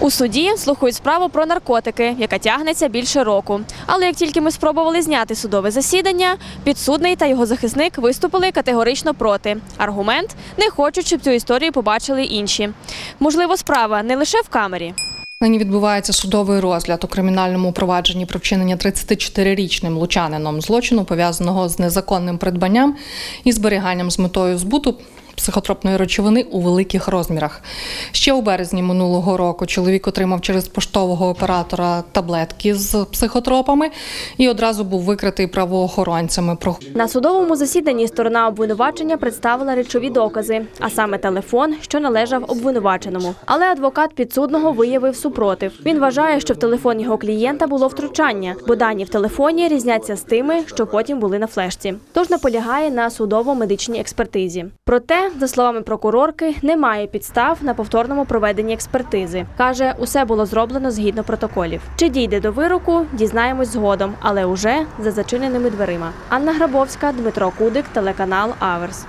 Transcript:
У суді слухають справу про наркотики, яка тягнеться більше року. Але як тільки ми спробували зняти судове засідання, підсудний та його захисник виступили категорично проти. Аргумент не хочуть, щоб цю історію побачили інші. Можливо, справа не лише в камері. Нині відбувається судовий розгляд у кримінальному провадженні про вчинення 34-річним лучанином злочину, пов'язаного з незаконним придбанням і зберіганням з метою збуту психотропної речовини у великих розмірах. Ще у березні минулого року чоловік отримав через поштового оператора таблетки з психотропами і одразу був викритий правоохоронцями. На судовому засіданні сторона обвинувачення представила речові докази, а саме телефон, що належав обвинуваченому. Але адвокат підсудного виявив супротив. Він вважає, що в телефон його клієнта було втручання, бо дані в телефоні різняться з тими, що потім були на флешці. Тож наполягає на судово-медичній експертизі. Проте, за словами прокурорки, немає підстав на повторному проведенні експертизи. каже, усе було зроблено згідно протоколів. Чи дійде до вироку, дізнаємось згодом, але уже за зачиненими дверима. Анна Грабовська, Дмитро Кудик, телеканал Аверс.